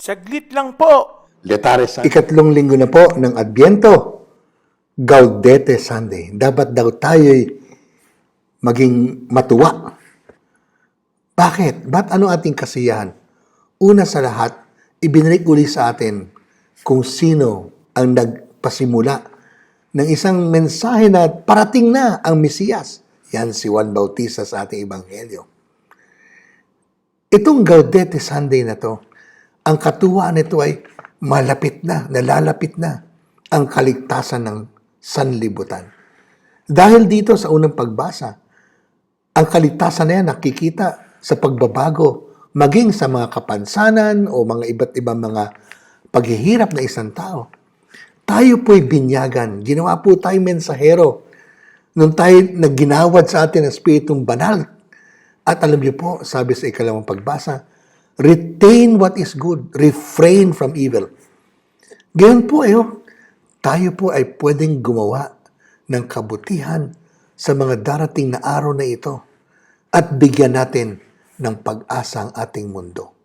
Saglit lang po. Letare San. Ikatlong linggo na po ng Adbyento, Gaudete Sunday. Dapat daw tayo'y maging matuwa. Bakit? Ba't ano ating kasiyahan? Una sa lahat, ibinalik uli sa atin kung sino ang nagpasimula ng isang mensahe na parating na ang Mesiyas. Yan si Juan Bautista sa ating Ebanghelyo. Itong Gaudete Sunday na to, ang katuwaan nito ay malapit na, nalalapit na ang kaligtasan ng sanlibutan. Dahil dito sa unang pagbasa, ang kaligtasan na yan nakikita sa pagbabago maging sa mga kapansanan o mga iba't ibang mga paghihirap na isang tao. Tayo po'y binyagan. Ginawa po tayo mensahero. Nung tayo nagginawad sa atin ng Espiritong Banal. At alam niyo po, sabi sa ikalawang pagbasa, retain what is good, refrain from evil. Gayon po ayo, tayo po ay pwedeng gumawa ng kabutihan sa mga darating na araw na ito at bigyan natin ng pag-asa ang ating mundo.